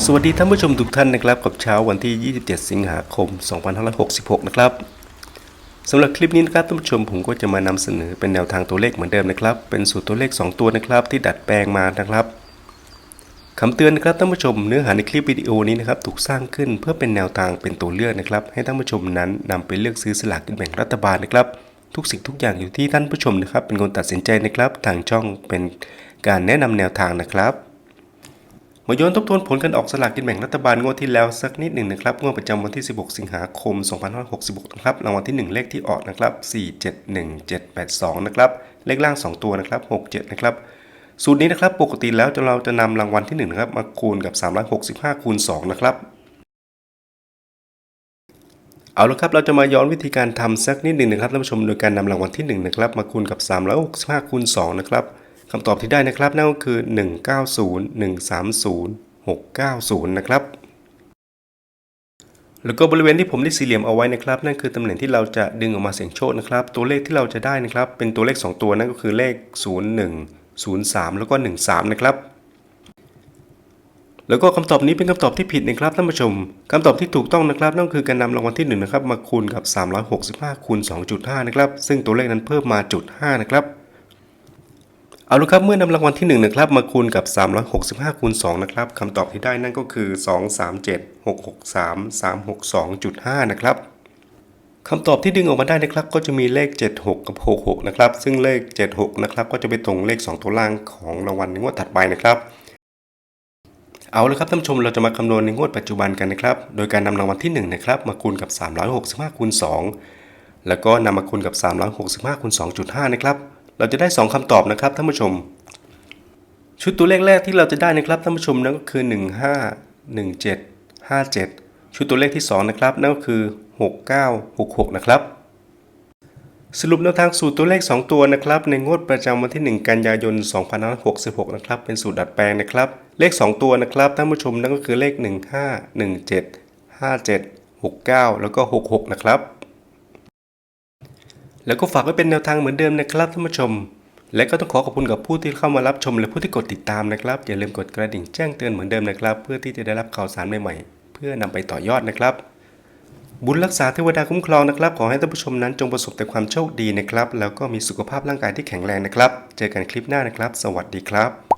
สวัสดีท่านผู้ชมทุกท่านนะครับกับเช้าวันที่ 27 สิงหาคม 2566 นะครับสำหรับคลิปนี้นะครับท่านผู้ชมผมก็จะมานำเสนอเป็นแนวทางตัวเลขเหมือนเดิมนะครับ เป็นสูตรตัวเลข 2 ตัวนะครับที่ดัดแปลงมานะครับคำเตือนนะครับท่านผู้ชมเนื้อหาในคลิปวิดีโอนี้นะครับถูกสร้างขึ้นเพื่อเป็นแนวทางเป็นตัวเลือกนะครับ ให้ท่านผู้ชมนั้นนำไปเลือกซื้อสลากกินแบ่งรัฐบาลนะครับ ทุกสิ่งทุกอย่างอยู่ที่ท่านผู้ชมนะครับ เป็นคนตัดสินใจนะครับ ทางช่องเป็นการแนะนำแนวทางนะครับ มาย้อนทบทวนผลการออกสลากกินแบ่งรัฐบาลงวดที่แล้วสักนิดหนึ่งนะครับงวดประจำวันที่ 16 สิงหาคม 2566 นะครับรางวัลที่ 1 เลขที่ออกนะครับ 471782 นะครับ เลขล่าง 2 ตัวนะครับ 67 นะครับ สูตรนี้นะครับปกติแล้วเราจะนำรางวัลที่1นะครับมาคูณกับ 365 คูณ 2 นะครับเอาละครับ เราจะมาย้อนวิธีการทำสักนิดหนึ่งนะครับท่านผู้ชมโดยการนำรางวัลที่1นะครับมาคูณกับ 365คูณ2นะครับ คำตอบที่ได้นะครับนั่นก็คือ 190 130 690 นะครับ แล้วก็บริเวณที่ผมได้สี่เหลี่ยมเอาไว้นะครับ นั่นคือตำแหน่งที่เราจะดึงออกมาเสี่ยงโชคนะครับ ตัวเลขที่เราจะได้นะครับ เป็นตัวเลข 2 ตัวนั่นก็คือเลข 01 03 แล้วก็ 13 นะครับ แล้วก็คำตอบนี้เป็นคำตอบที่ผิดนะครับท่านผู้ชมคำตอบที่ถูกต้องนะครับ นั่นคือการนำรางวัลที่1นะครับมาคูณกับ 365คูณ2.5 นะครับ ซึ่งตัวเลขนั้นเพิ่มมาจุด5นะครับ เอาละครับเมื่อนำรางวัลที่1นะครับมาคูณกับ 365คูณ2นะครับคำตอบที่ได้นั่นก็คือ 237 663 362.5นะครับคำตอบที่ดึงออกมาได้นะครับก็จะมีเลข 76 กับ 66 นะครับ ซึ่งเลข 76 นะครับก็จะไปตรงเลข 2 ตัวล่างของรางวัลในงวดถัดไปนะครับ เอาละครับท่านผู้ชมเราจะมาคำนวณในงวดปัจจุบันกันนะครับ โดยการนำรางวัลที่1นะครับมาคูณกับ 365คูณ2แล้วก็นำมาคูณกับ 365คูณ2.5 นะครับ เราจะได้ 2คำตอบนะครับท่านผู้ชม ชุดตัวเลขแรกที่เราจะได้นะครับท่านผู้ชมนั่นก็คือ 15 17 57 ชุดตัวเลขที่ 2 นะครับนั่นก็คือ 69 66 นะครับ สรุปแนวทางสูตรตัวเลข 2 ตัวนะครับ ในงวดประจำวันที่ 1 กันยายน 2566 นะครับ เป็นสูตรดัดแปลงนะครับ เลข 2 ตัวนะครับท่านผู้ชมนั่นก็คือเลข 15 17 57 69 แล้วก็ 66 นะครับ แล้วก็ฝากไว้เป็นแนวทางเหมือนเดิมนะครับท่านผู้ชม และก็ต้องขอขอบคุณกับผู้ที่เข้ามารับชมและผู้ที่กดติดตามนะครับ อย่าลืมกดกระดิ่งแจ้งเตือนเหมือนเดิมนะครับ เพื่อที่จะได้รับข่าวสารใหม่ๆ เพื่อนำไปต่อยอดนะครับ บุญรักษาเทวดาคุ้มครองนะครับ ขอให้ท่านผู้ชมนั้นจงประสบแต่ความโชคดีนะครับ แล้วก็มีสุขภาพร่างกายที่แข็งแรงนะครับ เจอกันคลิปหน้านะครับ สวัสดีครับ